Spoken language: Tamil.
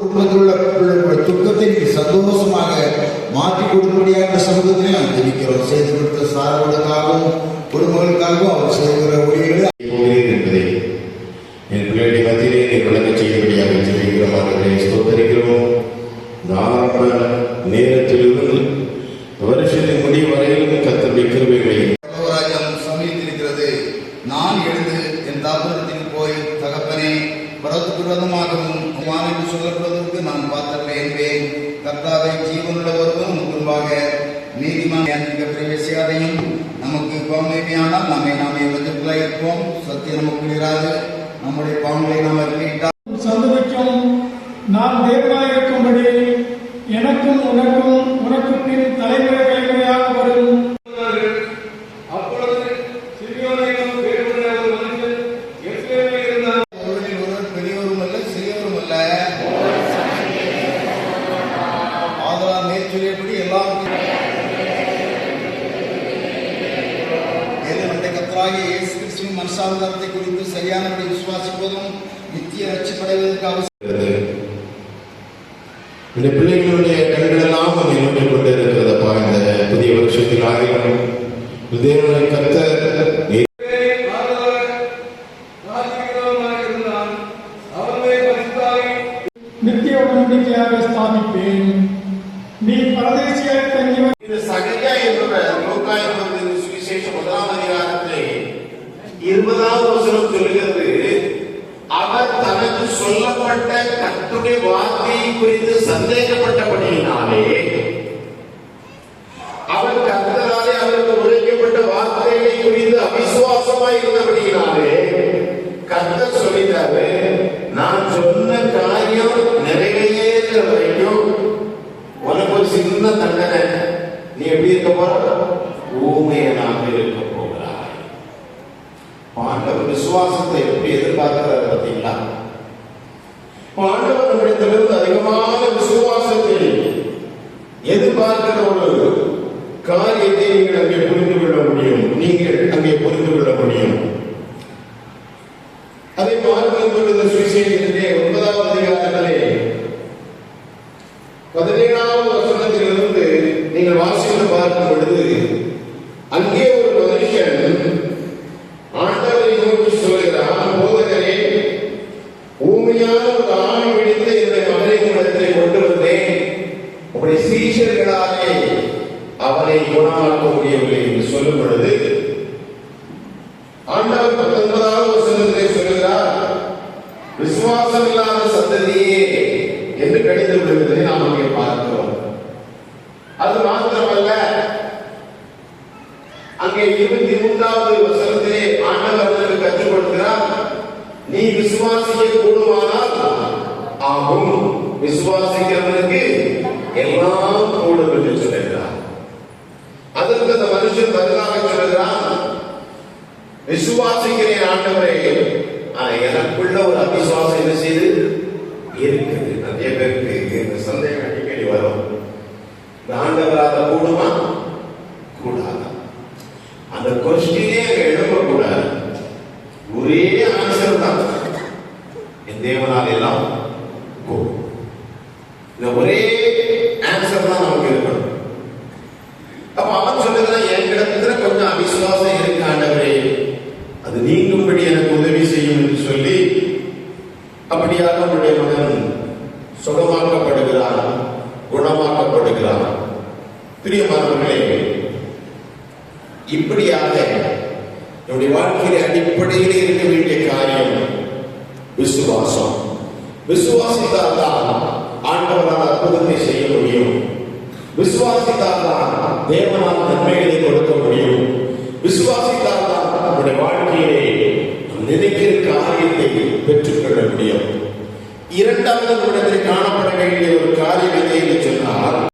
குடும்பத்தில் உள்ள துக்கத்தை சந்தோஷமாக மாற்றி கொடுக்கும்படியாக இந்த சமூகத்திலே நாம் தெரிவிக்கிறோம் செய்து கொடுத்த சாரர்களுக்காகவும் குடும்பங்களுக்காகவும் அவர் செய்கிற ஊழியர்களை போகிறேன் என்பதை என் பிள்ளைகளுடைய மத்தியிலே நீ விளங்க செய்யும்படியாக தெரிவிக்கிறோம் அவர்களை ஸ்தோத்தரிக்கிறோம். இந்த ஆரம்ப நேரத்திலிருந்து வருஷத்தின் முடிவு வரையிலும் கத்தருடைய கிருபைகளை நான் பாத்திரமே என்பேன் கர்த்தாவை ஜீவனுள்ள ஒருவரும் முன்பாக நீதிமான் பிரவேசியாதையும் நமக்கு பாவமையானால் நம்மை நாமே வஞ்சக்குள்ளே இருப்போம் சத்தியம் நமக்கு இராது நம்முடைய பாவங்களை நாம் அறிவிட்டால் சந்ததிக்கும் நான் தேவனாயிருக்கும்படி எனக்கும் உனக்கும் உனக்கு பின் தலைமை கத்தராகிய இயேசு கிறிஸ்துவின் மனசாவதாரத்தை குறித்து சரியானபடி விசுவாசிப்பதும் நித்திய ரட்சிப்படைவதற்கு அவசியம். இந்த பிள்ளைகளுடைய கண்களெல்லாம் அதை நோக்கி கொண்டு இருக்கிறதப்பா இந்த புதிய வருஷத்தில் ஆகிலும் தேவனை கத்த நித்திய உடன்படிக்கையாக ஸ்தாபிப்பேன். நீ பரதேசியாய் தங்கியவன் அவர் சொல்லப்பட்ட கத்துடைய வார்த்தையை குறித்து சந்தேகப்பட்டபடியினாலே அவர் கத்தனாலே அவருக்கு உரைக்கப்பட்ட வார்த்தைகளை குறித்து அவிசுவாசமாய் இருந்தபடியினாலே கத்த சொல்லிட்டாரு நான் சொன்ன காரியம் நிறைவேறுகிற வரைக்கும் உனக்கு ஒரு சின்ன தண்டனை. நீ எப்படி இருக்க போற? ஊமையனாக இருக்க போகிறாய். பாண்டவர் விசுவாசத்தை எப்படி எதிர்பார்க்கிறார் பார்த்தீங்களா? ஆண்டவர் நம்மிடத்திலிருந்து அதிகமான விசுவாசத்தை எதிர்பார்க்கிற ஒரு காரியத்தை நீங்கள் அங்கே புரிந்து கொள்ள முடியும். நீங்கள் அங்கே புரிந்து கொள்ள முடியும். அதை பார்க்கின்ற சுவிசேஷத்திலே ஒன்பதாவது அதிகாரத்திலே பதினேழாவது வசனத்திலிருந்து நீங்கள் வாசித்து பார்க்கும் பொழுது அங்கே ஒரு மனுஷன் ஆண்டவரை நோக்கி சொல்கிறான் போதகரே ஊமையான சொல்லும் பொழுது ஆண்டவர் பத்தொன்பதாவது வசனத்திலே சொல்கிறார் விசுவாசம் இல்லாத சந்ததியே என்று கடிந்து விடுவதை நாம் அங்கே பார்க்கிறோம் அது மாத்திரமல்ல அங்கே இருபத்தி மூன்றாவது வசனத்திலே ஆண்டவர் கற்றுக் கொடுக்கிறார் நீ விசுவாசிக்க கூடுமானால் ஆகும். விசுவாசிக்க எல்லாம் கூடும் என்று சொல்லுகிறார் அதற்கு அந்த மனுஷன் பதிலாக சொல்லுகிறான் விசுவாசிக்கிறேன் ஆண்டவரே. ஆனா எனக்குள்ள ஒரு அவிசுவாசம் என்ன செய்து? இருக்குது. நிறைய பேருக்கு இந்த சந்தேகம் அடிக்கடி வரும். ஆண்டவராக கூடுமா? கூடாது? அந்த கொஸ்டினே அங்க எழுப்பக்கூடாது. ஒரே ஆன்சர் தான். என் தேவனால் எல்லாம் கூடும் இந்த ஒரே ஆன்சர் தான் நமக்கு இருக்கணும். அப்ப அவன் சொல்லுகிறான் என்கிடத்துல கொஞ்சம் அவிசுவாசம் இருக்காண்ட அது நீங்கும்படி எனக்கு உதவி செய்யும் என்று சொல்லி அப்படியாக அவனுடைய மகன் சுகமாக்கப்படுகிறான் குணமாக்கப்படுகிறான் பிரியமானவர்களே இப்படியாக நம்முடைய வாழ்க்கையில அடிப்படையில் இருக்க வேண்டிய காரியம் விசுவாசம். விசுவாசித்தால் தான் ஆண்டவரால் அற்புதத்தை செய்ய முடியும். விசுவாசித்தால் தான் தேவனால் நன்மைகளை கொடுக்க முடியும். விசுவாசித்தால் தான் நம்முடைய வாழ்க்கையிலே நினைக்கிற காரியத்தை பெற்றுக்கொள்ள முடியும். இரண்டாவது நம்மிடத்தில் காணப்பட வேண்டிய ஒரு காரியம் எதை என்று சொன்னால்